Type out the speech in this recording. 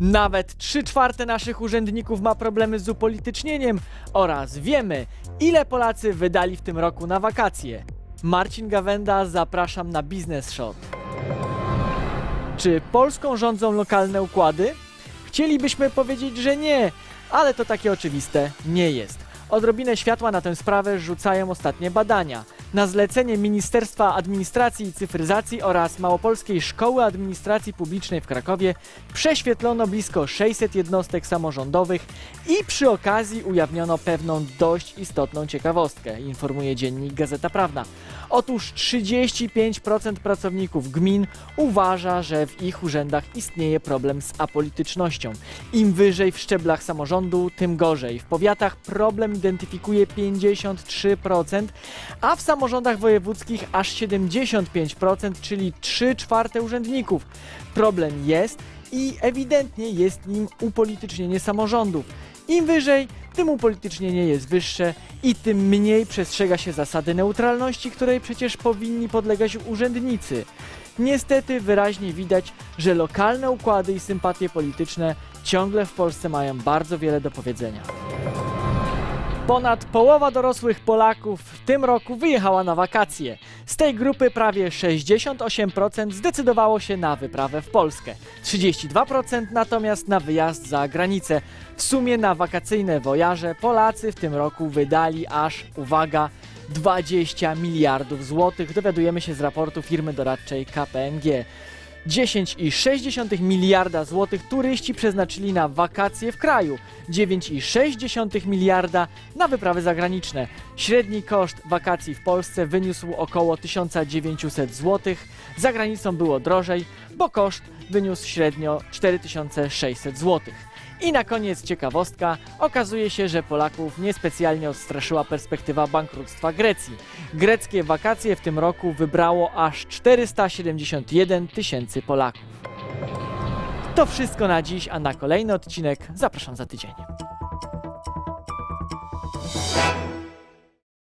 Nawet 3 czwarte naszych urzędników ma problemy z upolitycznieniem oraz wiemy, ile Polacy wydali w tym roku na wakacje. Marcin Gawenda, zapraszam na Business Shot. Czy Polską rządzą lokalne układy? Chcielibyśmy powiedzieć, że nie, ale to takie oczywiste nie jest. Odrobinę światła na tę sprawę rzucają ostatnie badania. Na zlecenie Ministerstwa Administracji i Cyfryzacji oraz Małopolskiej Szkoły Administracji Publicznej w Krakowie prześwietlono blisko 600 jednostek samorządowych i przy okazji ujawniono pewną dość istotną ciekawostkę, informuje dziennik Gazeta Prawna. Otóż 35% pracowników gmin uważa, że w ich urzędach istnieje problem z apolitycznością. Im wyżej w szczeblach samorządu, tym gorzej. W powiatach problem identyfikuje 53%, a w samorządach wojewódzkich aż 75%, czyli 3 czwarte urzędników. Problem jest i ewidentnie jest nim upolitycznienie samorządów. Im wyżej, tym upolitycznienie jest wyższe i tym mniej przestrzega się zasady neutralności, której przecież powinni podlegać urzędnicy. Niestety wyraźnie widać, że lokalne układy i sympatie polityczne ciągle w Polsce mają bardzo wiele do powiedzenia. Ponad połowa dorosłych Polaków w tym roku wyjechała na wakacje. Z tej grupy prawie 68% zdecydowało się na wyprawę w Polskę, 32% natomiast na wyjazd za granicę. W sumie na wakacyjne wojaże Polacy w tym roku wydali aż, uwaga, 20 miliardów złotych, dowiadujemy się z raportu firmy doradczej KPMG. 10,6 miliarda złotych turyści przeznaczyli na wakacje w kraju, 9,6 miliarda na wyprawy zagraniczne. Średni koszt wakacji w Polsce wyniósł około 1900 zł, za granicą było drożej, bo koszt wyniósł średnio 4600 zł. I na koniec ciekawostka, okazuje się, że Polaków niespecjalnie odstraszyła perspektywa bankructwa Grecji. Greckie wakacje w tym roku wybrało aż 471 tysięcy Polaków. To wszystko na dziś, a na kolejny odcinek zapraszam za tydzień.